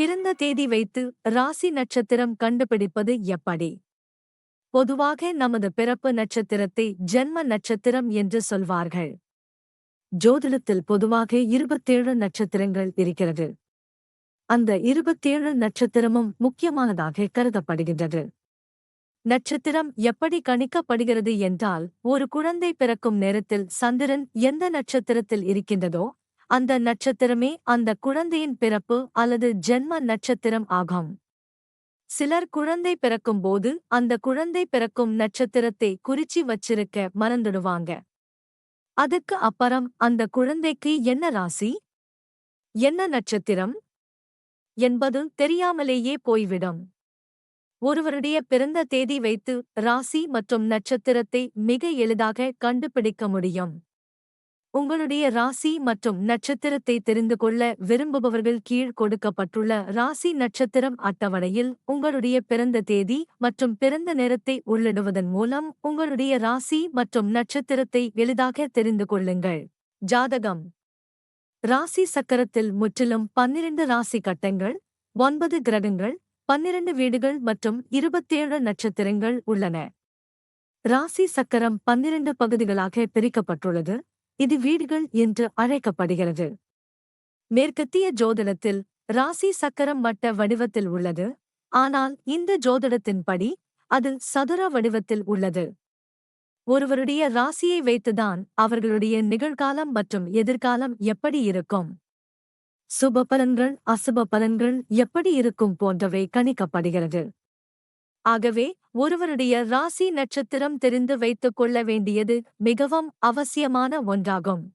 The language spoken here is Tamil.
பிறந்த தேதி வைத்து ராசி நட்சத்திரம் கண்டுபிடிப்பது எப்படி? பொதுவாக நமது பிறப்பு நட்சத்திரத்தை ஜென்ம நட்சத்திரம் என்று சொல்வார்கள். ஜோதிடத்தில் பொதுவாக இருபத்தேழு நட்சத்திரங்கள் இருக்கிறது. அந்த இருபத்தேழு நட்சத்திரமும் முக்கியமானதாக கருதப்படுகின்றது. நட்சத்திரம் எப்படி கணிக்கப்படுகிறது என்றால் ஒரு குழந்தை பிறக்கும் நேரத்தில் சந்திரன் எந்த நட்சத்திரத்தில் இருக்கின்றதோ அந்த நட்சத்திரமே அந்த குழந்தையின் பிறப்பு அல்லது ஜென்ம நட்சத்திரம் ஆகும். சிலர் குழந்தை பிறக்கும் போது அந்த குழந்தை பிறக்கும் நட்சத்திரத்தை குறிச்சி வச்சிருக்க மறந்துடுவாங்க. அதுக்கு அப்புறம் அந்த குழந்தைக்கு என்ன ராசி? என்ன நட்சத்திரம்? என்பது தெரியாமலேயே போய்விடும். ஒருவருடைய பிறந்த தேதி வைத்து ராசி மற்றும் நட்சத்திரத்தை மிக எளிதாக கண்டுபிடிக்க முடியும். உங்களுடைய ராசி மற்றும் நட்சத்திரத்தை தெரிந்து கொள்ள விரும்புபவர்கள் கீழ் கொடுக்கப்பட்டுள்ள ராசி நட்சத்திரம் அட்டவணையில் உங்களுடைய பிறந்த தேதி மற்றும் பிறந்த நேரத்தை உள்ளிடுவதன் மூலம் உங்களுடைய ராசி மற்றும் நட்சத்திரத்தை எளிதாக தெரிந்து கொள்ளுங்கள். ஜாதகம். ராசி சக்கரத்தில் முற்றிலும் பன்னிரண்டு ராசி கட்டங்கள் ஒன்பது கிரகங்கள் பன்னிரண்டு வீடுகள் மற்றும் இருபத்தேழு நட்சத்திரங்கள் உள்ளன. ராசி சக்கரம் பன்னிரண்டு பகுதிகளாக பிரிக்கப்பட்டுள்ளது. இது வீடுகள் என்று அழைக்கப்படுகிறது. மேற்கத்திய ஜோதிடத்தில் ராசி சக்கரம் வட்ட வடிவத்தில் உள்ளது. ஆனால் இந்த ஜோதிடத்தின்படி அது சதுர வடிவத்தில் உள்ளது. ஒருவருடைய ராசியை வைத்துதான் அவர்களுடைய நிகழ்காலம் மற்றும் எதிர்காலம் எப்படி இருக்கும்? சுப பலன்கள் அசுப பலன்கள் எப்படி இருக்கும் போன்றவை கணிக்கப்படுகிறது. ஆகவே ஒருவருடைய ராசி நட்சத்திரம் தெரிந்து வைத்துக் கொள்ள வேண்டியது மிகவும் அவசியமான ஒன்றாகும்.